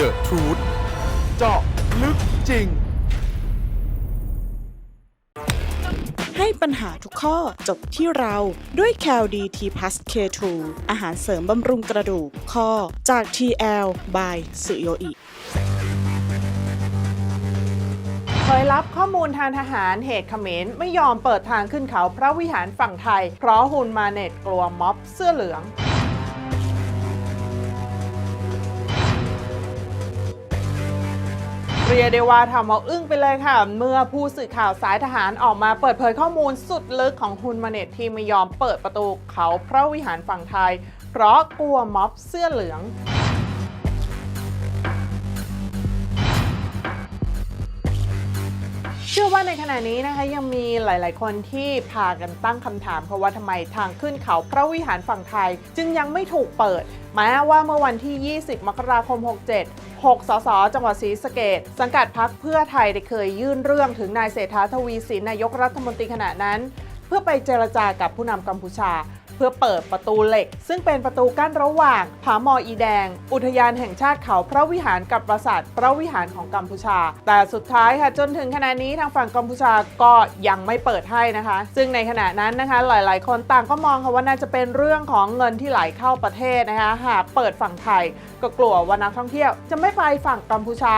The Truth เจาะลึกจริง ให้ปัญหาทุกข้อจบที่เราด้วย c a l d t p l u s K2 อาหารเสริมบำรุงกระดูกข้อจาก TL by สุโยอิเผยลับข้อมูลทางทหารเหตุเขมรไม่ยอมเปิดทางขึ้นเขาพระวิหารฝั่งไทย เพราะฮุนมาเน็ตกลัวม็อบเสื้อเหลือง เรียกได้ว่าทำเอาอึ้งไปเลยค่ะ เมื่อผู้สื่อข่าวสายทหารออกมาเปิดเผยข้อมูลสุดลึกของฮุนมาเนตที่ไม่ยอมเปิดประตูเขาพระวิหารฝั่งไทย เพราะกลัวม็อบเสื้อเหลืองเชื่อว่าในขณะนี้นะคะยังมีหลาย ๆ คนที่พากันตั้งคำถามเพราะว่าทำไมทางขึ้นเขาพระวิหารฝั่งไทย จึงยังไม่ถูกเปิด แม้ว่าเมื่อวันที่ 20 มกราคม 67 6 สส จังหวัดศรีสะเกดสังกัดพักเพื่อไทยได้เคยยื่นเรื่องถึงนายเศรษฐาทวีสินนายกรัฐมนตรีขณะนั้น เพื่อไปเจรจากับผู้นำกัมพูชา เพื่อเปิดประตูเหล็ก ซึ่งเป็นประตูกั้นระหว่างผาหมออีแดง อุทยานแห่งชาติเขาพระวิหารกับปราสาทพระวิหารของกัมพูชา แต่สุดท้ายค่ะจนถึงขณะนี้ทางฝั่งกัมพูชาก็ยังไม่เปิดให้นะคะ ซึ่งในขณะนั้นนะคะหลาย ๆ คนต่างก็มองค่ะว่าน่าจะเป็นเรื่องของเงินที่ไหลเข้าประเทศนะคะหากเปิดฝั่งไทยก็กลัวว่านักท่องเที่ยวจะไม่ไปฝั่งกัมพูชา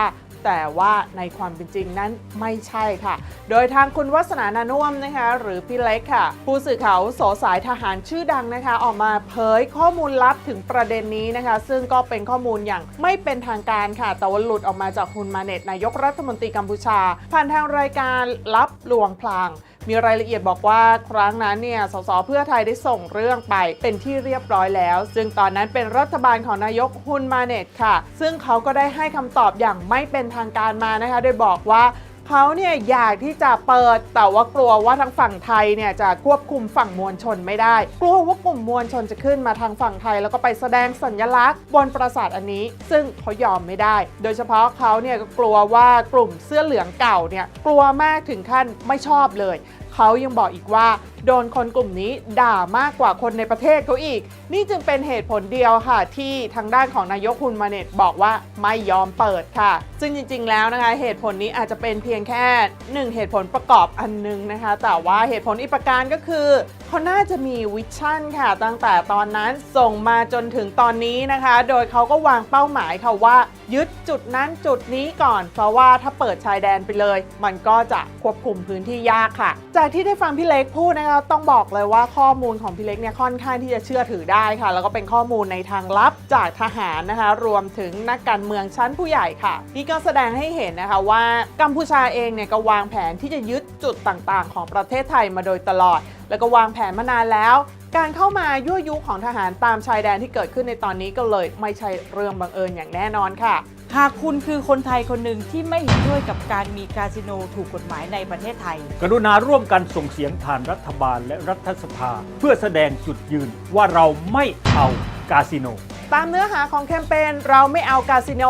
แต่ว่าในความเป็นจริงนั้นไม่ใช่ค่ะ โดยทางคุณวัฒนานานุ่มนะคะ หรือพี่เล็กค่ะ ผู้สื่อข่าวโสสายทหารชื่อดังนะคะ ออกมาเผยข้อมูลลับถึงประเด็นนี้นะคะ ซึ่งก็เป็นข้อมูลอย่างไม่เป็นทางการค่ะ แต่ว่าหลุดออกมาจากคุณมาเน็ตนายกรัฐมนตรีกัมพูชา ผ่านทางรายการลับลวงพลาง มีรายละเอียดบอกว่าครั้งนั้นเนี่ยสสเพื่อไทยได้ส่งเรื่องไปเป็นที่เรียบร้อยแล้ว ซึ่งตอนนั้นเป็นรัฐบาลของนายกฮุนมาเนตค่ะ ซึ่งเขาก็ได้ให้คำตอบอย่างไม่เป็นทางการมานะคะโดยบอกว่า เขาเนี่ยอยากที่จะเปิดแต่ว่ากลัวว่าทางฝั่งไทยเนี่ยจะควบคุมฝั่งมวลชนไม่ได้ กลัวว่ากลุ่มมวลชนจะขึ้นมาทางฝั่งไทย แล้วก็ไปแสดงสัญลักษณ์ บนปราสาทอันนี้ ซึ่งเขายอมไม่ได้ โดยเฉพาะเขาเนี่ยก็กลัวว่ากลุ่มเสื้อเหลืองเก่าเนี่ยกลัวมากถึงขั้นไม่ชอบเลย เขายังบอกอีกว่า โดนคนกลุ่มนี้ด่ามากกว่าคนในประเทศเขาอีก นี่จึงเป็นเหตุผลเดียวค่ะ ที่ทางด้านของนายกฮุนมาเนตบอกว่าไม่ยอมเปิดค่ะ ซึ่งจริง ๆ แล้วนะคะ เหตุผลนี้อาจจะเป็นเพียงแค่หนึ่งเหตุผลประกอบอันนึงนะคะ แต่ว่าเหตุผลอีกประการก็คือเขาน่าจะมีวิชั่นค่ะ ตั้งแต่ตอนนั้นส่งมาจนถึงตอนนี้นะคะ โดยเขาก็วางเป้าหมายค่ะว่า ยึดจุดนั้นจุดนี้ก่อน เพราะว่าถ้าเปิดชายแดนไปเลย มันก็จะควบคุมพื้นที่ยากค่ะ จากที่ได้ฟังพี่เล็กพูดนะคะต้องบอกเลยว่าข้อมูลของพี่เล็กเนี่ยค่อนข้างที่จะเชื่อถือได้ค่ะ แล้วก็เป็นข้อมูลในทางลับจากทหารนะคะ รวมถึงนักการเมืองชั้นผู้ใหญ่ค่ะนี่ก็แสดงให้เห็นนะคะว่ากัมพูชาเองเนี่ยก็วางแผนที่จะยึดจุดต่างๆ ของประเทศไทยมาโดยตลอด แล้วก็วางแผนมานานแล้ว การเข้ามายั่วยุของทหารตามชายแดนที่เกิดขึ้นในตอนนี้ก็เลยไม่ใช่เรื่องบังเอิญอย่างแน่นอนค่ะ หากคุณคือคนไทยคนหนึ่งที่ไม่เห็นด้วยกับการมีคาสิโนถูกกฎหมายในประเทศไทย กรุณาร่วมกันส่งเสียงผ่านรัฐบาลและรัฐสภา เพื่อแสดงจุดยืนว่าเราไม่เอากาสิโน ตามเนื้อหาของแคมเปญเราไม่เอาคาสิโน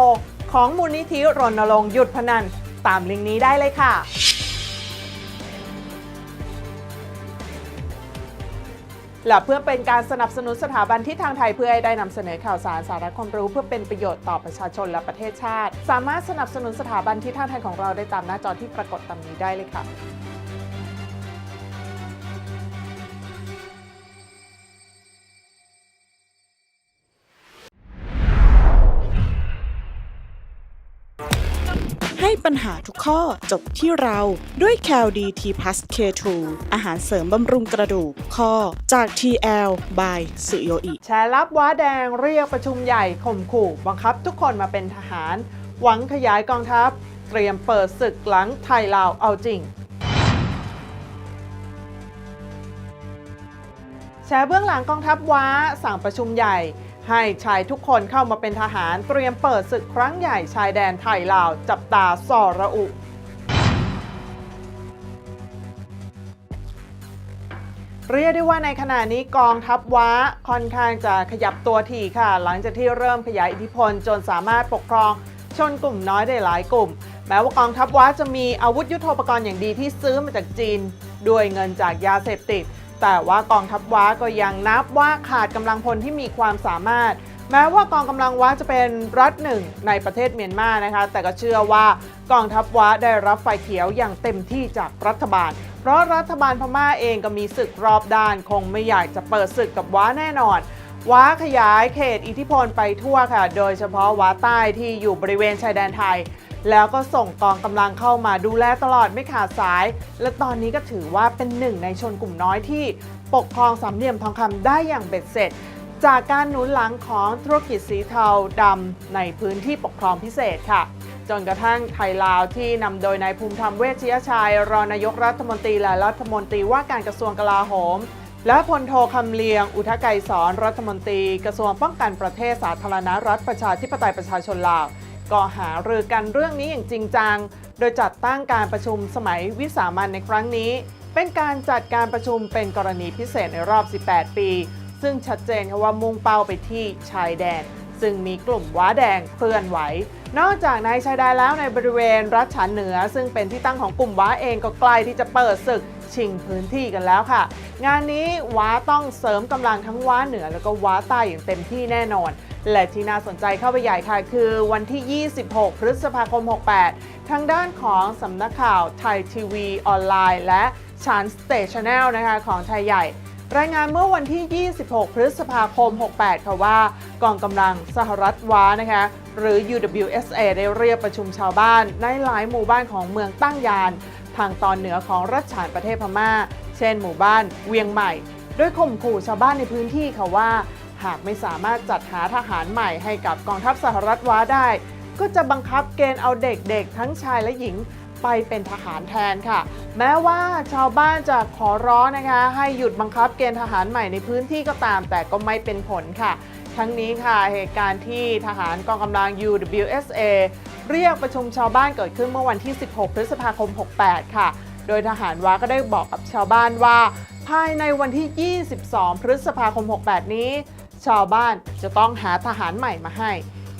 ของมูลนิธิรณรงค์หยุดพนัน ตามลิงก์นี้ได้เลยค่ะ และเพื่อเป็นการสนับสนุนสถาบันที่ทางไทยเพื่อให้ได้นำเสนอข่าวสารสาระความรู้เพื่อเป็นประโยชน์ต่อประชาชนและประเทศชาติ สามารถสนับสนุนสถาบันที่ทางไทยของเราได้ตามหน้าจอที่ปรากฏตามนี้ได้เลยค่ะ ปัญหาทุกข้อจบที่เราด้วย c a l d t p l u s K2 อาหารเสริมบำรุงกระดูกข้อจาก TL by สุโยอิแชร์ลับว้าแดงเรียกประชุมใหญ่ข่มขู่บังคับทุกคนมาเป็นทหาร หวังขยายกองทัพ เตรียมเปิดศึกหลังไทยลาวเอาจริง แชร์เบื้องหลังกองทัพว้าสั่งประชุมใหญ่ ให้ชายทุกคนเข้ามาเป็นทหารเตรียมเปิดศึกครั้งใหญ่ชายแดนไทยลาวจับตาสอระอุเรียกได้ว่าในขณะนี้กองทัพว้าค่อนข้างจะขยับตัวถี่ค่ะ หลังจากที่เริ่มขยายอิทธิพลจนสามารถปกครองชนกลุ่มน้อยได้หลายกลุ่ม แม้ว่ากองทัพว้าจะมีอาวุธยุโทโธปกรณ์อย่างดีที่ซื้อมาจากจีน ด้วยเงินจากยาเสพติด แต่ว่ากองทัพว้าก็ยังนับว่าขาดกำลังพลที่มีความสามารถ แม้ว่ากองกำลังว้าจะเป็นรัฐหนึ่งในประเทศเมียนมานะคะ แต่ก็เชื่อว่ากองทัพว้าได้รับไฟเขียวอย่างเต็มที่จากรัฐบาล เพราะรัฐบาลพม่าเองก็มีศึกรอบด้าน คงไม่อยากจะเปิดศึกกับว้าแน่นอนว้าขยายเขตอิทธิพลไปทั่วค่ะ โดยเฉพาะว้าใต้ที่อยู่บริเวณชายแดนไทย แล้วก็ส่งกองกำลังเข้ามาดูแลตลอดไม่ขาดสาย และตอนนี้ก็ถือว่าเป็นหนึ่งในชนกลุ่มน้อยที่ปกครองสามเหลี่ยมทองคำได้อย่างเบ็ดเสร็จ จากการหนุนหลังของธุรกิจสีเทาดำในพื้นที่ปกครองพิเศษค่ะ จนกระทั่งไทยลาวที่นำโดยนายภูมิธรรมเวชยชัย รองนายกรัฐมนตรีและรัฐมนตรีว่าการกระทรวงกลาโหมและพลโทคำเลียง อุทกไกรสอนรัฐมนตรี กระทรวงป้องกันประเทศสาธารณรัฐประชาธิปไตยประชาชนลาว ก็หารือกันเรื่องนี้อย่างจริงจัง โดยจัดตั้งการประชุมสมัยวิสามันในครั้งนี้ เป็นการจัดการประชุมเป็นกรณีพิเศษในรอบ 18 ปี ซึ่งชัดเจนค่ะว่ามุ่งเป้าไปที่ชายแดน ซึ่งมีกลุ่มว้าแดงเคลื่อนไหวนอกจากในชายแดนแล้วในบริเวณรัฐฉานเหนือ ซึ่งเป็นที่ตั้งของกลุ่มว้าเองก็ใกล้ที่จะเปิดศึก ชิงพื้นที่กันแล้วค่ะ งานนี้ว้าต้องเสริมกำลังทั้งว้าเหนือแล้วก็ว้าใต้อย่างเต็มที่แน่นอนและที่น่าสนใจเข้าไปใหญ่ค่ะคือวันที่ 26 พฤษภาคม 68 ทางด้านของสำนักข่าวไทยทีวีออนไลน์ และชานสเตชันแนลนะคะของไทยใหญ่ รายงานเมื่อวันที่ 26 พฤษภาคม 68 ค่ะว่ากองกำลังสหรัฐว้านะคะหรือ UWSA ได้เรียกประชุมชาวบ้านในหลายหมู่บ้านของเมืองตั้งยาน ทางตอนเหนือของรัฐฉานประเทศพม่า เช่นหมู่บ้านเวียงใหม่ โดยข่มขู่ชาวบ้านในพื้นที่ค่ะว่า หากไม่สามารถจัดหาทหารใหม่ให้กับกองทัพสหรัฐว้าได้ ก็จะบังคับเกณฑ์เอาเด็กๆ ทั้งชายและหญิงไปเป็นทหารแทนค่ะ แม้ว่าชาวบ้านจะขอร้องนะคะ ให้หยุดบังคับเกณฑ์ทหารใหม่ในพื้นที่ก็ตาม แต่ก็ไม่เป็นผลค่ะ ทั้งนี้ค่ะเหตุการณ์ที่ทหารกองกำลัง UWSA เรียกประชุมชาวบ้านเกิดขึ้นเมื่อวันที่ 16 พฤษภาคม 68 ค่ะ โดยทหารวาก็ได้บอกกับชาวบ้านว่า ภายในวันที่ 22 พฤษภาคม 68 นี้ ชาวบ้านจะต้องหาทหารใหม่มาให้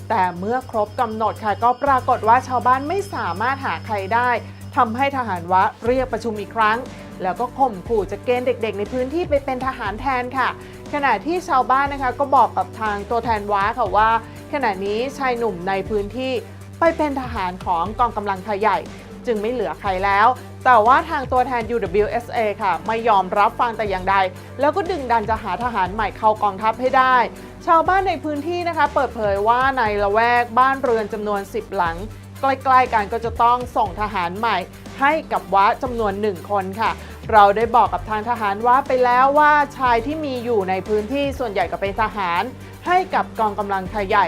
แต่เมื่อครบกำหนดค่ะก็ปรากฏว่าชาวบ้านไม่สามารถหาใครได้ทำให้ทหารวะเรียกประชุมอีกครั้ง แล้วก็ข่มขู่จะเกณฑ์เด็ก ๆ ในพื้นที่ไปเป็นทหารแทนค่ะ ขณะที่ชาวบ้านนะคะก็บอกกับทางตัวแทนว้าค่ะว่า ขณะนี้ชายหนุ่มในพื้นที่ ไปเป็นทหารของกองกำลังไทยใหญ่ จึงไม่เหลือใครแล้ว แต่ว่าทางตัวแทน UWSA ค่ะ ไม่ยอมรับฟังแต่อย่างใด แล้วก็ดึงดันจะหาทหารใหม่เข้ากองทัพให้ได้ ชาวบ้านในพื้นที่นะคะ เปิดเผยว่าในละแวกบ้านเรือนจำนวน 10 หลังใกล้ๆกันก็จะต้องส่งทหารใหม่ ให้กับว้าจำนวนหนึ่งคนค่ะ เราได้บอกกับทางทหารว้าไปแล้วว่าชายที่มีอยู่ในพื้นที่ส่วนใหญ่ก็เป็นทหาร ให้กับกองกำลังไทยใหญ่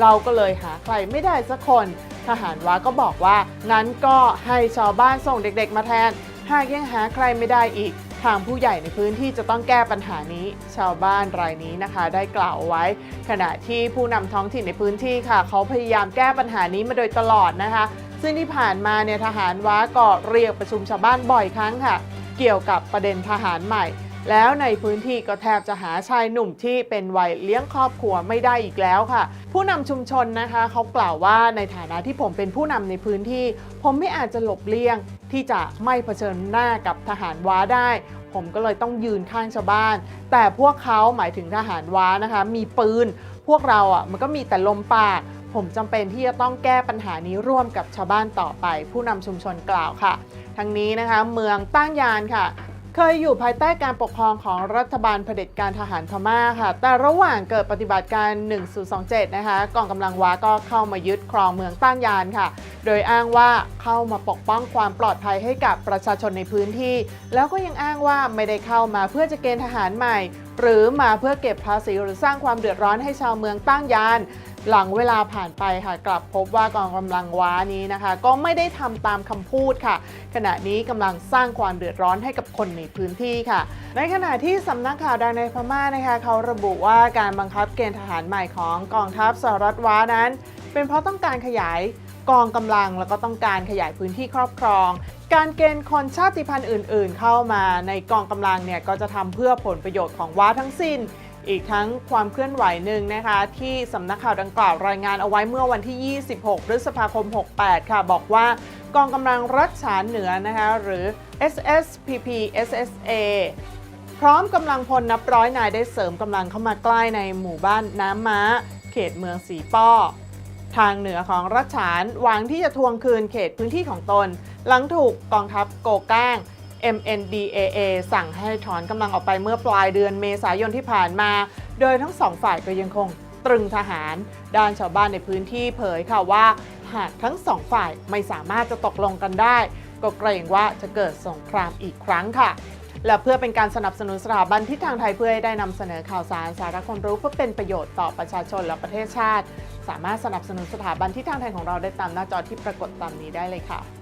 เราก็เลยหาใครไม่ได้สักคน ทหารวาก็บอกว่างั้นก็ให้ชาวบ้านส่งเด็กๆมาแทน หากยังหาใครไม่ได้อีก ทางผู้ใหญ่ในพื้นที่จะต้องแก้ปัญหานี้ ชาวบ้านรายนี้นะคะ ได้กล่าวไว้ ขณะที่ผู้นำท้องถิ่นในพื้นที่ค่ะ เขาพยายามแก้ปัญหานี้มาโดยตลอดนะคะ ซึ่งที่ผ่านมาเนี่ยทหารว้าก็เรียกประชุมชาวบ้านบ่อยครั้งค่ะ เกี่ยวกับประเด็นทหารใหม่ แล้วในพื้นที่ก็แทบจะหาชายหนุ่มที่เป็นวัยเลี้ยงครอบครัวไม่ได้อีกแล้วค่ะ ผู้นำชุมชนนะคะเขากล่าวว่าในฐานะที่ผมเป็นผู้นำในพื้นที่ ผมไม่อาจจะหลบเลี่ยงที่จะไม่เผชิญหน้ากับทหารว้าได้ ผมก็เลยต้องยืนข้างชาวบ้าน แต่พวกเขาหมายถึงทหารว้านะคะ มีปืน พวกเราอะมันก็มีแต่ลมปากผมจำเป็นที่จะต้องแก้ปัญหานี้ร่วมกับชาวบ้านต่อไป ผู้นำชุมชนกล่าวค่ะ ทั้งนี้นะคะ เมืองตั้งยานค่ะ เคยอยู่ภายใต้การปกครองของรัฐบาลเผด็จการทหารพม่าค่ะ แต่ระหว่างเกิดปฏิบัติการ 1027 นะคะ กองกำลังว้าก็เข้ามายึดครองเมืองตั้งยานค่ะ โดยอ้างว่าเข้ามาปกป้องความปลอดภัยให้กับประชาชนในพื้นที่ แล้วก็ยังอ้างว่าไม่ได้เข้ามาเพื่อจะเกณฑ์ทหารใหม่ หรือมาเพื่อเก็บภาษีหรือสร้างความเดือดร้อนให้ชาวเมืองตั้งยาน หลังเวลาผ่านไปค่ะ กลับพบว่ากองกำลังว้านี้นะคะ ก็ไม่ได้ทำตามคำพูดค่ะ ขณะนี้กำลังสร้างความเดือดร้อนให้กับคนในพื้นที่ค่ะ ในขณะที่สำนักข่าวดังในพม่านะคะ เขาระบุว่าการบังคับเกณฑ์ทหารใหม่ของกองทัพสหรัฐว้านั้น เป็นเพราะต้องการขยายกองกำลังแล้วก็ต้องการขยายพื้นที่ครอบครอง การเกณฑ์คนชาติพันธุ์อื่น ๆ เข้ามาในกองกำลังเนี่ยก็จะทำเพื่อผลประโยชน์ของว้าทั้งสิ้น อีกทั้งความเคลื่อนไหวหนึ่งนะคะ ที่สำนักข่าวดังกล่าวรายงานเอาไว้เมื่อวันที่ 26 พฤษภาคม 68 ค่ะ บอกว่ากองกำลังรัฐฉานเหนือนะคะหรือ SSPP SSA พร้อมกำลังพลนับร้อยนายได้เสริมกำลังเข้ามาใกล้ในหมู่บ้านน้ำม้า เขตเมืองสีป้อ ทางเหนือของรัชฉานหวังที่จะทวงคืนเขตพื้นที่ของตน หลังถูกกองทัพโกก้าง MNDAA สั่งให้ถอนกำลังออกไปเมื่อปลายเดือนเมษายนที่ผ่านมา โดยทั้งสองฝ่ายก็ยังคงตรึงทหาร ด้านชาวบ้านในพื้นที่เผยค่ะว่า หากทั้งสองฝ่ายไม่สามารถจะตกลงกันได้ ก็เกรงว่าจะเกิดสงครามอีกครั้งค่ะ และเพื่อเป็นการสนับสนุนสถาบันที่ทางไทยเพื่อให้ได้นำเสนอข่าวสารสาระความรู้เพื่อเป็นประโยชน์ต่อประชาชนและประเทศชาติ สามารถสนับสนุนสถาบันที่ทางไทยของเราได้ตามหน้าจอที่ปรากฏตามนี้ได้เลยค่ะ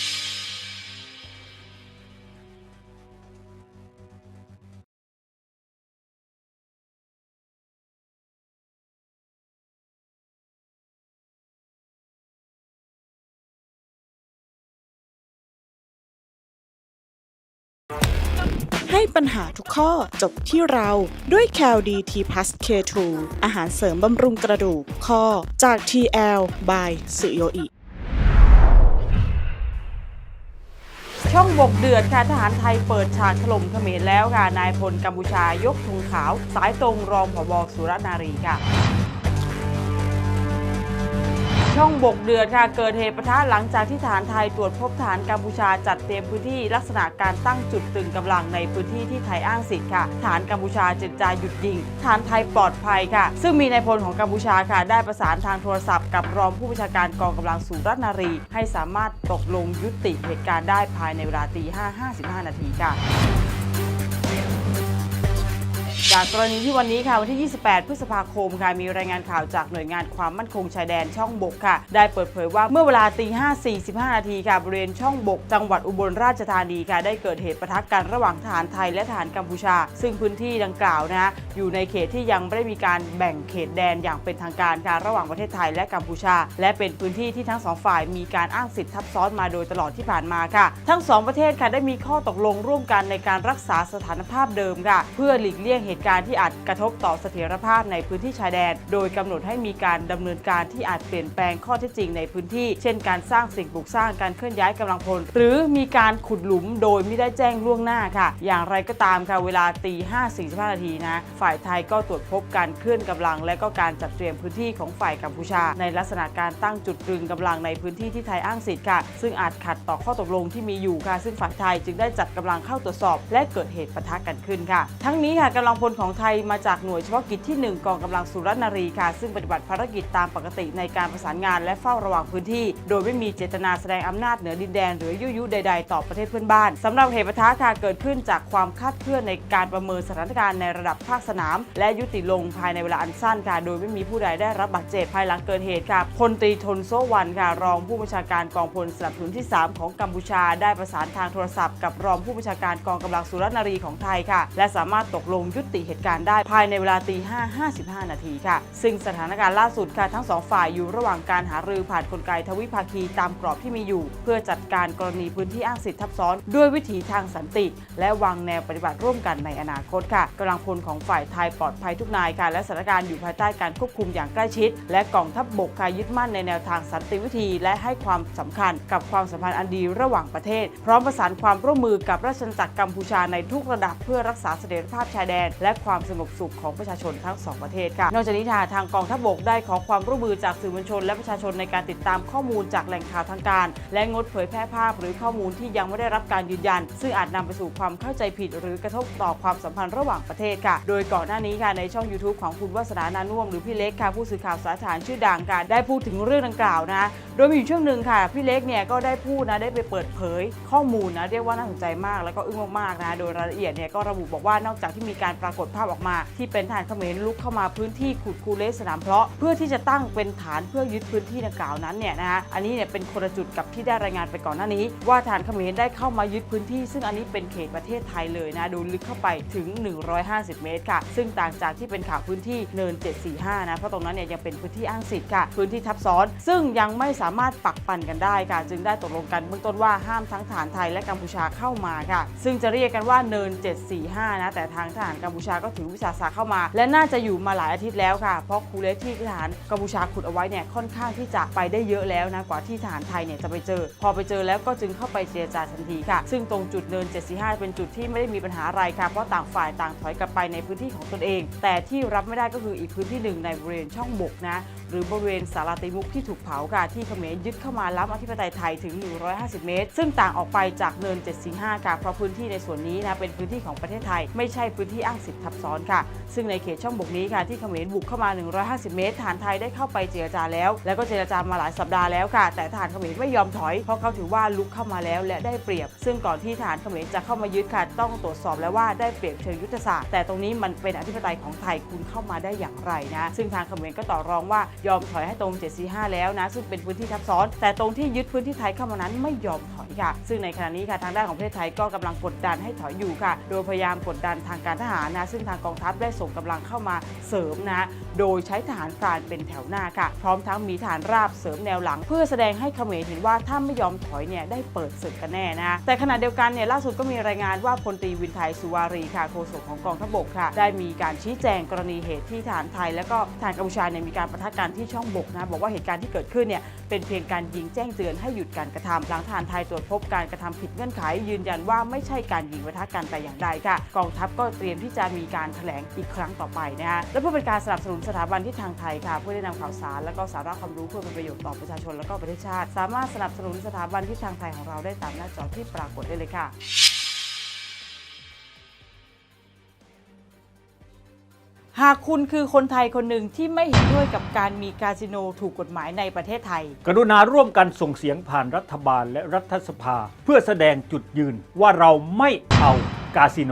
ให้ปัญหาทุกข้อจบที่เราด้วย c a l d t p l u s K2 อาหารเสริมบำรุงกระดูกข้อจาก TL by สุโยอิช่องบกเดือดค่ะทหารไทยเปิดฉากถล่มเขมรแล้วค่ะ นายพลกัมพูชายกธงขาว สายตรงรองผบสุรนารีค่ะ ช่องบกเดือดค่ะเกิดเหตุประทะหลังจากที่ฐานไทยตรวจพบฐานกัมพูชาจัดเตรียมพื้นที่ลักษณะการตั้งจุดตึงกำลังในพื้นที่ที่ไทยอ้างสิทธิ์ค่ะ ฐานกัมพูชาเจรจาหยุดยิง ฐานไทยปลอดภัยค่ะ ซึ่งมีนายพลของกัมพูชาค่ะ ได้ประสานทางโทรศัพท์กับรองผู้บัญชาการกองกำลังสุรนารี ให้สามารถตกลงยุติเหตุการณ์ได้ภายในเวลาตี5 55 นาทีค่ะ จากกรณีที่วันนี้ค่ะวันที่ 28 พฤษภาคมค่ะมีรายงานข่าวจากหน่วยงานความมั่นคงชายแดนช่องบกค่ะ ได้เปิดเผยว่าเมื่อเวลาตี5 45 นาทีค่ะบริเวณช่องบก จังหวัดอุบลราชธานีค่ะได้เกิดเหตุปะทะกันระหว่างทหารไทยและทหารกัมพูชา ซึ่งพื้นที่ดังกล่าวนะฮะอยู่ในเขตที่ยังไม่ได้มีการแบ่งเขตแดนอย่างเป็นทางการค่ะระหว่างประเทศไทยและกัมพูชา และเป็นพื้นที่ที่ทั้งสองฝ่ายมีการอ้างสิทธิ์ทับซ้อนมาโดยตลอดที่ผ่านมาค่ะ ทั้งสองประเทศค่ะได้มีข้อตกลงร่วมกันในการรักษาสถานภาพเดิมค่ะ เพื่อหลีกเลี่ยงเหตุการณ์ที่อาจกระทบต่อเสถียรภาพในพื้นที่ชายแดน โดยกำหนดให้มีการดำเนินการที่อาจเปลี่ยนแปลงข้อเท็จจริงในพื้นที่ เช่น การสร้างสิ่งปลูกสร้างการเคลื่อนย้ายกำลังพล หรือมีการขุดหลุมโดยไม่ได้แจ้งล่วงหน้าค่ะ อย่างไรก็ตามค่ะเวลาตี5 45นาทีนะฝ่ายไทยก็ตรวจพบการเคลื่อนกำลัง และก็การจัดเตรียมพื้นที่ของฝ่ายกัมพูชา ในลักษณะการตั้งจุดตรึงกำลังในพื้นที่ที่ไทยอ้างสิทธิ์ค่ะ ซึ่งอาจขัดต่อข้อตกลงที่มีอยู่ค่ะ ซึ่งฝ่ายไทยจึงได้จัดกำลังเข้าตรวจสอบ และเกิดเหตุปะทะกันขึ้นค่ะ ทั้งนี้ค่ะกำลังพลของไทยมาจากหน่วยเฉพาะกิจที่ 1 กองกำลังสุรนารีค่ะ ซึ่งปฏิบัติภารกิจตามปกติในการประสานงานและเฝ้าระวังพื้นที่ โดยไม่มีเจตนาแสดงอำนาจเหนือดินแดน หรือยุยุใด ๆ ต่อประเทศเพื่อนบ้านสำหรับเหตุปะทะค่ะเกิดขึ้นจากความคาดเคลื่อนในการประเมินสถานการณ์ในระดับภาคสนาม และยุติลงภายในเวลาอันสั้นค่ะโดยไม่มีผู้ใดได้รับบาดเจ็บภายหลังเกิดเหตุค่ะพลตรีทนโซวันค่ะรองผู้บัญชาการกองพลสนับสนุนที่ 3 ของกัมพูชา ได้ประสานทางโทรศัพท์กับรองผู้บัญชาการกองกำลังสุรนารีของไทยค่ะ และสามารถตกลงยุติเหตุการณ์ได้ภายในเวลาตี5 55 นาทีค่ะ ซึ่งสถานการณ์ล่าสุดค่ะทั้งสองฝ่ายอยู่ระหว่างการหารือผ่านกลไกทวิภาคีตามกรอบที่มีอยู่ เพื่อจัดการกรณีพื้นที่อ้างสิทธิทับซ้อน ด้วยวิถีทางสันติ และวางแนวปฏิบัติร่วมกันในอนาคตค่ะกำลังพลของฝ่ายไทยปลอดภัยทุกนายค่ะและสถานการณ์อยู่ภายใต้การควบคุมอย่างใกล้ชิด และกองทัพบบกค่ะยึดมั่นในแนวทางสันติวิธี และให้ความสำคัญกับความสัมพันธ์อันดีระหว่างประเทศ พร้อมประสานความร่วมมือกับราชอาณาจักรกัมพูชาในทุกระดับเพื่อรักษาเสถียรภาพชายแดนและความสงบสุขของประชาชนทั้งสองประเทศค่ะ นอกจากนี้ค่ะทางกองทัพบกได้ขอความร่วมมือจากสื่อมวลชน และประชาชนในการติดตามข้อมูลจากแหล่งข่าวทางการ และงดเผยแพร่ภาพหรือข้อมูลที่ยังไม่ได้รับการยืนยัน ซึ่งอาจนำไปสู่ความเข้าใจผิด หรือกระทบต่อความสัมพันธ์ระหว่างประเทศค่ะ โดยก่อนหน้านี้ค่ะในช่อง YouTube ของคุณวัฒนานานุ่มหรือพี่เล็กค่ะผู้สื่อข่าวสาฐานชื่อดังค่ะได้พูดถึงเรื่องดังกล่าวนะโดยมีอยู่ช่วงหนึ่งค่ะพี่เล็กเนี่ยก็ได้พูดนะได้ไปเปิดเผยข้อมูลนะเรียกว่าน่าสนใจมาก แล้วก็อึ้งมากๆนะโดยรายละเอียดเนี่ยก็ระบุบอกว่านอกจากที่มีการปรากฏากฏภาพออกมา ที่เป็นทหารเขมรลุกเข้ามาพื้นที่ขุดคูเลสสนามเพาะ เพื่อที่จะตั้งเป็นฐานเพื่อยึดพื้นที่ดังกล่าวนั้นเนี่ยนะคะอันนี้เนี่ยเป็นคนละจุดกับที่ได้รายงานไปก่อนหน้านี้ ว่าทหารเขมรได้เข้ามายึดพื้นที่ ซึ่งอันนี้เป็นเขตประเทศไทยเลยนะดูลึกเข้าไปถึง 150 เมตรค่ะ ซึ่งต่างจากที่เป็นข่าวพื้นที่เนิน 745 นะเพราะตรงนั้นเนี่ยยังเป็นพื้นที่อ้างสิทธิ์ค่ะ พื้นที่ทับซ้อน ซึ่งยังไม่สามารถปักปั่นกันได้ค่ะ จึงได้ตกลงกันเบื้องต้นว่าห้ามทั้งทหารไทยและกัมพูชาเข้ามาค่ะ ซึ่งจะเรียกกันว่าเนิน 745 นะแต่ทางทหารกัมพูชาก็ถือวิสาสะเข้ามา และน่าจะอยู่มาหลายอาทิตย์แล้วค่ะ เพราะคูเลสที่ทหารกัมพูชาขุดเอาไว้เนี่ยค่อนข้างที่จะไปได้เยอะแล้วนะกว่าที่ทหารไทยเนี่ยจะไปเจอ พอไปเจอแล้วก็จึงเข้าไปเจรจาทันทีค่ะ ซึ่งตรงจุดเนิน 745 เป็นจุดที่ไม่ได้มีปัญหาอะไรค่ะเพราะต่างฝ่ายต่างถอยกลับไปในพื้นที่ของตนเอง แต่ที่รับไม่ได้ก็คืออีกพื้นที่หนึ่งในบริเวณช่องบกนะหรือบริเวณสาราติมุกที่ถูกเผาค่ะที่เขมรยึดเข้ามาล้ำอธิปไตยไทยถึง 150 เมตร ซึ่งต่างออกไปจากเนิน 745 ค่ะเพราะพื้นที่ในส่วนนี้นะเป็นพื้นที่ของประเทศไทยไม่ใช่พื้นที่อ้างสิทธทับซ้อนค่ะ ซึ่งในเขตช่องบกนี้ค่ะที่เขมรบุกเข้ามา 150 เมตรทหารไทยได้เข้าไปเจรจาแล้ว แล้วก็เจรจามาหลายสัปดาห์แล้วค่ะ แต่ทหารเขมรไม่ยอมถอย เพราะเขาถือว่าลุกเข้ามาแล้วและได้เปรียบ ซึ่งก่อนที่ทหารเขมรจะเข้ามายึดค่ะต้องตรวจสอบแล้วว่าได้เปรียบเชิงยุทธศาสตร์ แต่ตรงนี้มันเป็นอธิปไตยของไทยคุณเข้ามาได้อย่างไรนะ ซึ่งทางเขมรก็ต่อรองว่ายอมถอยให้ตรง 745 แล้วนะ ซึ่งเป็นพื้นที่ทับซ้อน แต่ตรงที่ยึดพื้นที่ไทยเข้ามานั้นไม่ยอมถอยค่ะ ซึ่งในขณะนี้ค่ะทางด้านของประเทศไทยก็กำลังกดดันให้ถอยอยู่ค่ะ โดยพยายามกดดันทางการทหารนะซึ่งทางกองทัพได้ส่งกำลังเข้ามาเสริมนะโดยใช้ทหารพรานเป็นแถวหน้าค่ะ พร้อมทั้งมีทหารราบเสริมแนวหลัง เพื่อแสดงให้เขมรเห็นว่าถ้าไม่ยอมถอยเนี่ยได้เปิดศึกกันแน่นะแต่ขณะเดียวกันเนี่ยล่าสุดก็มีรายงานว่าพลตรีวินไทยสุวารีค่ะโฆษกของกองทัพบกค่ะ ได้มีการชี้แจงกรณีเหตุที่ทหารไทย และก็ทหารกัมพูชาเนี่ยมีการประทะกันที่ช่องบกนะบอกว่าเหตุการณ์ที่เกิดขึ้นเนี่ยเป็นเพียงการยิงแจ้งเตือนให้หยุดการกระทำหลังทหารไทยตรวจพบการกระทำผิดเงื่อนไข ยืนยันว่าไม่ใช่การยิงปะทะกันแต่อย่างใดค่ะ กองทัพก็เตรียมที่จะมีการแถลงอีกครั้งต่อไปนะฮะและเพื่อเป็นการสนับสนุนสถาบันที่ทางไทยค่ะเพื่อได้นำข่าวสาร และก็สาระความรู้เพื่อเป็นประโยชน์ต่อประชาชนและก็ประเทศชาติ สามารถสนับสนุนสถาบันที่ทางไทยของเราได้ตามหน้าจอที่ปรากฏได้เลยค่ะหากคุณคือคนไทยคนหนึ่งที่ไม่เห็นด้วยกับการมีคาสิโนถูกกฎหมายในประเทศไทย กรุณาร่วมกันส่งเสียงผ่านรัฐบาลและรัฐสภา เพื่อแสดงจุดยืนว่าเราไม่เอากาสิโน